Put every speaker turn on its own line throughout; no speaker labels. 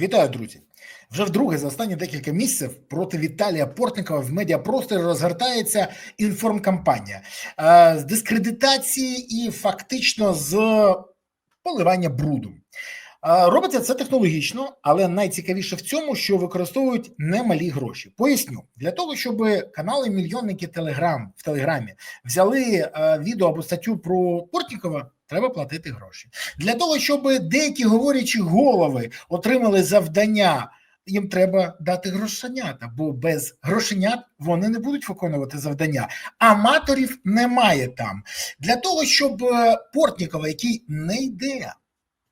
Вітаю, друзі! Вже вдруге за останні декілька місяців проти Віталія Портникова в медіапросторі розгортається інформкампанія е, з дискредитації і фактично з поливання брудом. Е, Робиться це технологічно, але найцікавіше в цьому, що використовують немалі гроші. Поясню для того, щоб канали мільйонники Телеграм в Телеграмі взяли е, відео або статтю про Портнікова. Треба платити гроші для того, щоб деякі говорячі голови отримали завдання. Їм треба дати грошенята, бо без грошенят вони не будуть виконувати завдання. Аматорів немає там для того, щоб е, Портнікова, який не йде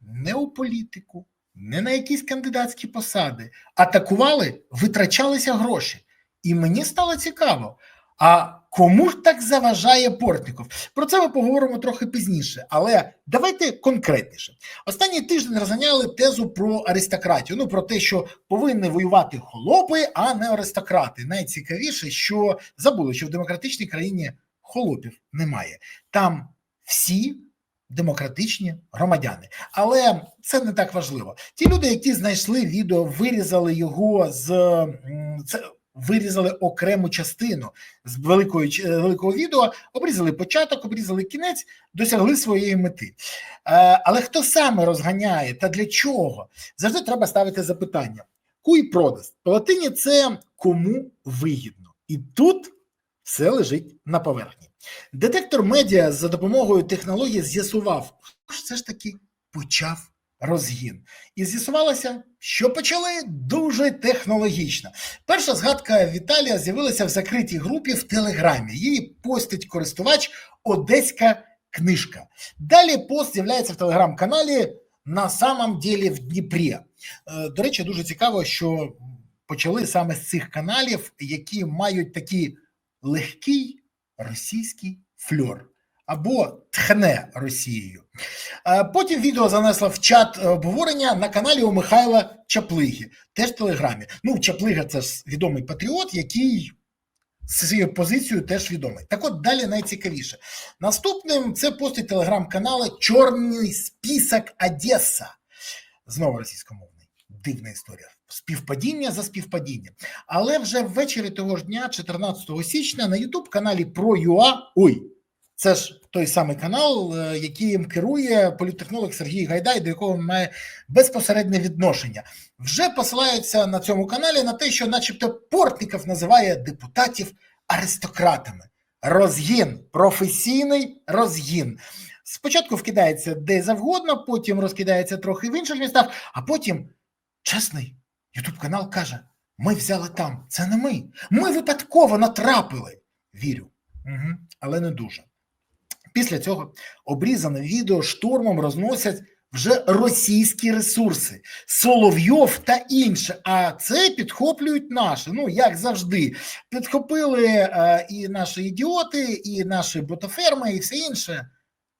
не у політику, не на якісь кандидатські посади, атакували, витрачалися гроші. І мені стало цікаво. А кому ж так заважає Портніков? Про це ми поговоримо трохи пізніше, але давайте конкретніше. Останній тиждень розганяли тезу про аристократію. Ну про те, що повинні воювати холопи, а не аристократи. Найцікавіше, що забули, що в демократичній країні холопів немає. Там всі демократичні громадяни. Але це не так важливо. Ті люди, які знайшли відео, вирізали його з це. Вирізали окрему частину з великої великого відео, обрізали початок, обрізали кінець, досягли своєї мети. Е, але хто саме розганяє та для чого? Завжди треба ставити запитання: куй продаст? По латині це кому вигідно, і тут все лежить на поверхні. Детектор медіа за допомогою технології з'ясував, хто ж все ж таки почав розгін. І з'ясувалося, що почали дуже технологічно. Перша згадка Віталія з'явилася в закритій групі в Телеграмі. Її постить користувач Одеська книжка. Далі пост з'являється в телеграм-каналі на самом ділі в Дніпрі. Е, до речі, дуже цікаво, що почали саме з цих каналів, які мають такі легкий російський фльор або тхне Росією. Потім відео занесло в чат обговорення на каналі у Михайла Чаплиги, теж в Телеграмі. Ну, Чаплига це ж відомий патріот, який з цією позицією теж відомий. Так от далі найцікавіше. Наступним це постить телеграм-канали Чорний список Одеса. Знову російськомовний. Дивна історія співпадіння за співпадінням. Але вже ввечері того ж дня, 14 січня, на Ютуб каналі ProUA, ой, це ж той самий канал, е, яким керує політтехнолог Сергій Гайдай, до якого має безпосереднє відношення. Вже посилаються на цьому каналі на те, що, начебто, Портников називає депутатів аристократами. Розгін, професійний розгін. Спочатку вкидається де завгодно, потім розкидається трохи в інших містах, а потім чесний Ютуб канал каже: ми взяли там, це не ми. Ми випадково натрапили. Вірю, Угу. але не дуже. Після цього обрізане відео штурмом розносять вже російські ресурси, Соловйов та інше. А це підхоплюють наші. Ну, як завжди, підхопили е, і наші ідіоти, і наші ботоферми, і все інше.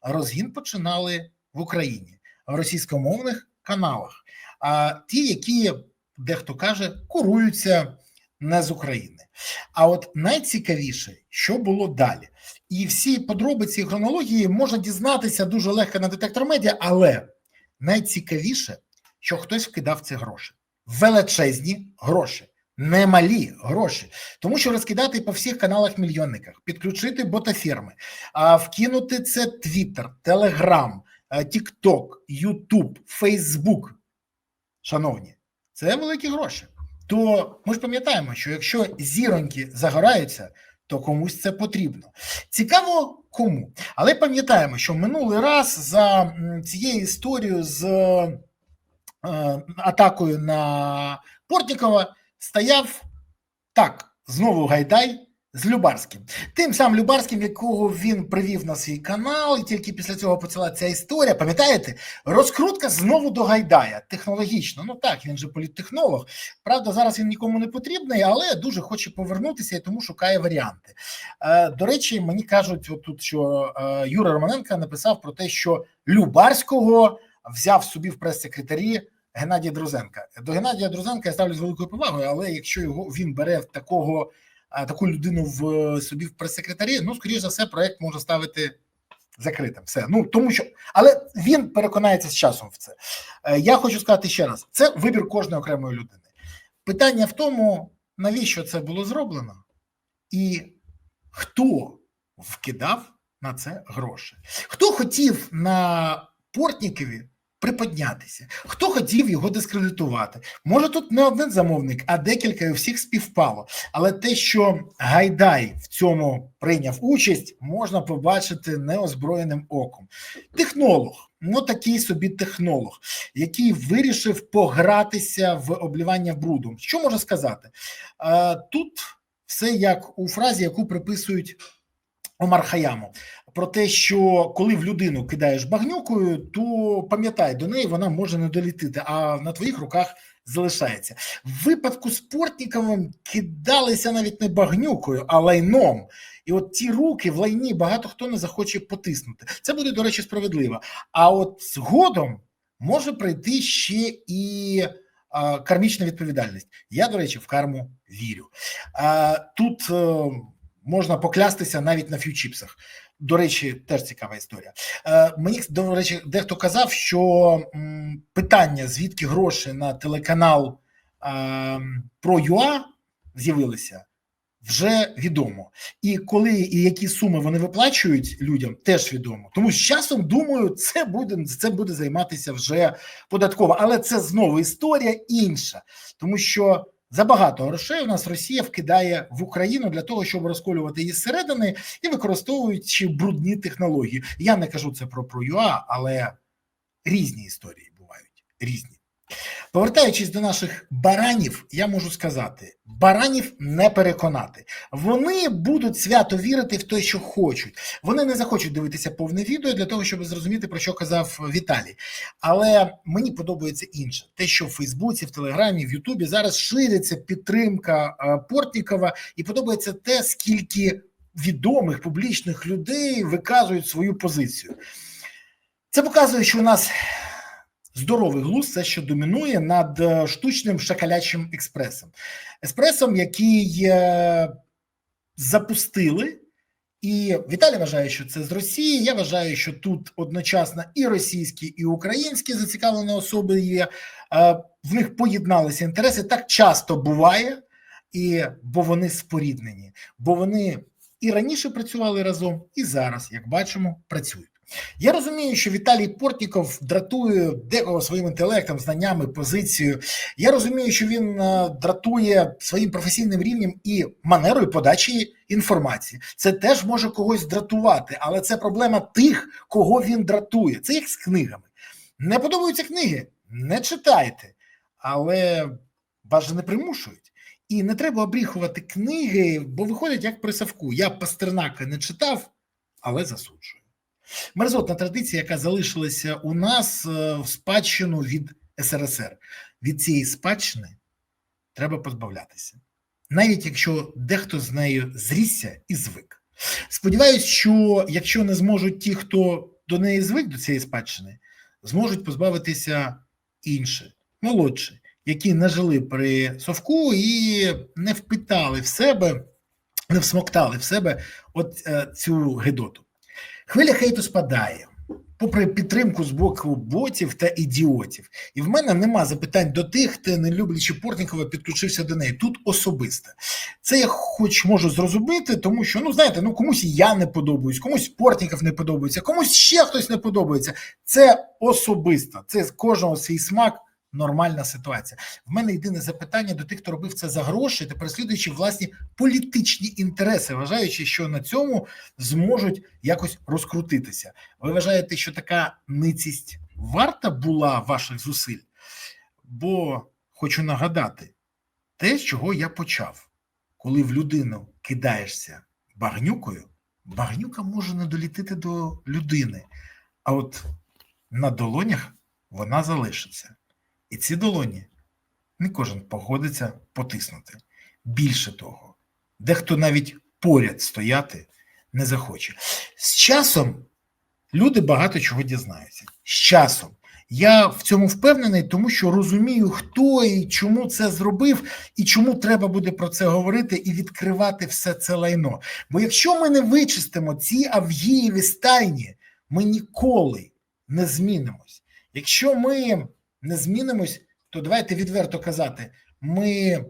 Розгін починали в Україні в російськомовних каналах. А ті, які дехто каже, куруються не з України. А от найцікавіше, що було далі, і всі подробиці і хронології можна дізнатися дуже легко на детектор медіа, але найцікавіше, що хтось вкидав ці гроші, величезні гроші. Немалі гроші, тому що розкидати по всіх каналах мільйонниках, підключити ботафірми, вкинути це Твіттер, Телеграм, Тікток, Ютуб, Фейсбук. Шановні, це великі гроші. То ми ж пам'ятаємо, що якщо зіроньки загораються, то комусь це потрібно. Цікаво кому. Але пам'ятаємо, що минулий раз за цією історією з е, атакою на Портнікова стояв так, знову Гайдай з Любарським. Тим самим Любарським, якого він привів на свій канал, і тільки після цього почала ця історія. Пам'ятаєте, розкрутка знову до Гайдая технологічно. Ну так, він же політтехнолог. Правда, зараз він нікому не потрібний, але дуже хоче повернутися і тому шукає варіанти. Е, До речі, мені кажуть, отут, що е, Юра Романенко написав про те, що Любарського взяв собі в прес-секретарі. Геннадія Друзенка. До Геннадія Друзенка я ставлю з великою повагою, але якщо його він бере в такого таку людину в собі в прес-секретарі, ну, скоріш за все, проект може ставити закритим. Все. Ну тому що, але він переконається з часом в це. Е, Я хочу сказати ще раз: це вибір кожної окремої людини. Питання в тому, навіщо це було зроблено, і хто вкидав на це гроші. Хто хотів на Портнікові приподнятися, хто хотів його дискредитувати. Може, тут не один замовник, а декілька і всіх співпало. Але те, що Гайдай в цьому прийняв участь, можна побачити неозброєним оком. Технолог, ну такий собі технолог, який вирішив погратися в облівання брудом. Що можна сказати? Е, Тут все як у фразі, яку приписують Омар Хаяму. Про те, що коли в людину кидаєш багнюкою, то пам'ятай, до неї вона може не долітити, а на твоїх руках залишається. В випадку з Портніковим кидалися навіть не багнюкою, а лайном. І от ті руки в лайні багато хто не захоче потиснути. Це буде, до речі, справедливо. А от згодом може прийти ще і кармічна відповідальність. Я, до речі, в карму вірю. Тут а, можна поклястися навіть на фьючіпсах. До речі, теж цікава історія. Е, Мені до речі, дехто казав, що питання, звідки гроші на телеканал е, про ЮА з'явилися, вже відомо. І коли і які суми вони виплачують людям, теж відомо. Тому з часом думаю, це буде це буде займатися вже податково. Але це знову історія інша, тому що. Забагато грошей у нас Росія вкидає в Україну для того, щоб розколювати її зсередини і використовуючи брудні технології. Я не кажу це про про ЮА, але різні історії бувають різні. Повертаючись до наших баранів, я можу сказати: баранів не переконати. Вони будуть свято вірити в те, що хочуть. Вони не захочуть дивитися повне відео для того, щоб зрозуміти, про що казав Віталій. Але мені подобається інше: те, що в Фейсбуці, в Телеграмі, в Ютубі зараз шириться підтримка Портнікова, і подобається те, скільки відомих публічних людей виказують свою позицію. Це показує, що у нас здоровий глузд це що домінує над штучним шакалячим експресом. Еспресом, який запустили, і Віталій вважає, що це з Росії. Я вважаю, що тут одночасно і російські, і українські зацікавлені особи є. В них поєдналися інтереси. Так часто буває, і бо вони споріднені, бо вони і раніше працювали разом, і зараз, як бачимо, працюють. Я розумію, що Віталій Портніков дратує декого своїм інтелектом, знаннями, позицією. Я розумію, що він дратує своїм професійним рівнем і манерою подачі інформації. Це теж може когось дратувати, але це проблема тих, кого він дратує. Це як з книгами. Не подобаються книги, не читайте, але вас же не примушують. І не треба обріхувати книги, бо виходять як при Савку. Я Пастернака не читав, але засуджую. Мерзотна традиція, яка залишилася у нас в спадщину від СРСР. Від цієї спадщини треба позбавлятися, навіть якщо дехто з нею зрісся і звик. Сподіваюсь, що якщо не зможуть ті, хто до неї звик до цієї спадщини, зможуть позбавитися інші, молодші, які не жили при совку і не впитали в себе, не всмоктали в себе от цю гидоту. Хвиля хейту спадає, попри підтримку з боку ботів та ідіотів. І в мене нема запитань до тих, хто, не люблячи Портнікова, підключився до неї. Тут особисте. Це я хоч можу зрозуміти, тому що, ну знаєте, ну комусь я не подобаюсь, комусь Портніков не подобається, комусь ще хтось не подобається. Це особисто, це з кожного свій смак. Нормальна ситуація. В мене єдине запитання до тих, хто робив це за гроші та переслідуючи власні політичні інтереси, вважаючи, що на цьому зможуть якось розкрутитися. Ви вважаєте, що така ницість варта була ваших зусиль? Бо хочу нагадати те, з чого я почав, коли в людину кидаєшся багнюкою, багнюка може не долітити до людини, а от на долонях вона залишиться. І ці долоні не кожен погодиться потиснути. Більше того, дехто навіть поряд стояти не захоче. З часом люди багато чого дізнаються. З часом. Я в цьому впевнений, тому що розумію, хто і чому це зробив, і чому треба буде про це говорити і відкривати все це лайно. Бо якщо ми не вичистимо ці авгієві стайні, Ми ніколи не змінимось. Якщо ми не змінимось, то давайте відверто казати, ми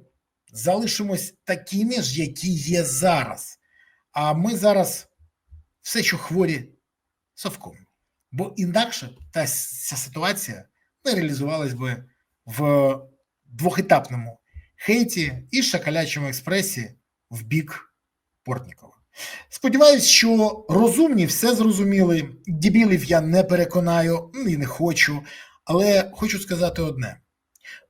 залишимось такими ж, які є зараз. А ми зараз все, що хворі совком. Бо інакше та ця ситуація не реалізувалась би в двохетапному хейті і шакалячому експресі в бік Портнікова. Сподіваюсь, що розумні все зрозуміли. Дебілів я не переконаю і не хочу, але хочу сказати одне: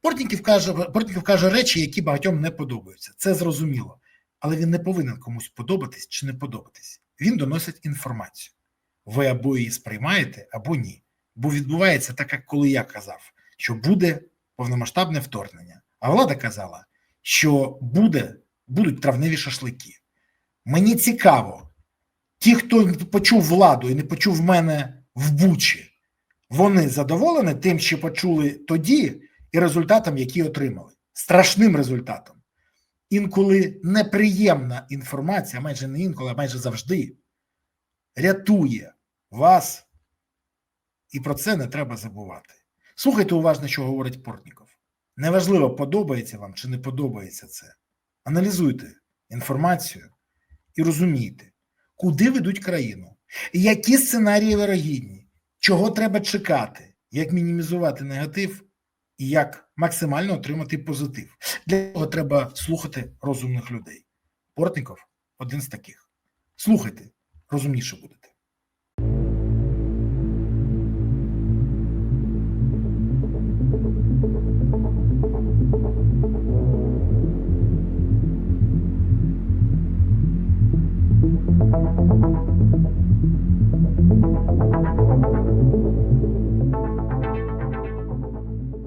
Портніків каже, Портніков каже речі, які багатьом не подобаються. Це зрозуміло. Але він не повинен комусь подобатись чи не подобатись. Він доносить інформацію. Ви або її сприймаєте, або ні. Бо відбувається так, як коли я казав, що буде повномасштабне вторгнення. А влада казала, що буде, будуть травневі шашлики. Мені цікаво, ті, хто почув владу і не почув мене в Бучі, вони задоволені тим, що почули тоді, і результатом, який отримали. Страшним результатом. Інколи неприємна інформація, майже не інколи, а майже завжди, рятує вас, і про це не треба забувати. Слухайте уважно, що говорить Портніков. Неважливо, подобається вам чи не подобається це. Аналізуйте інформацію і розумійте, куди ведуть країну, які сценарії вирогідні, чого треба чекати, як мінімізувати негатив і як максимально отримати позитив. Для цього треба слухати розумних людей. Портников один з таких. Слухайте, розумніше буде.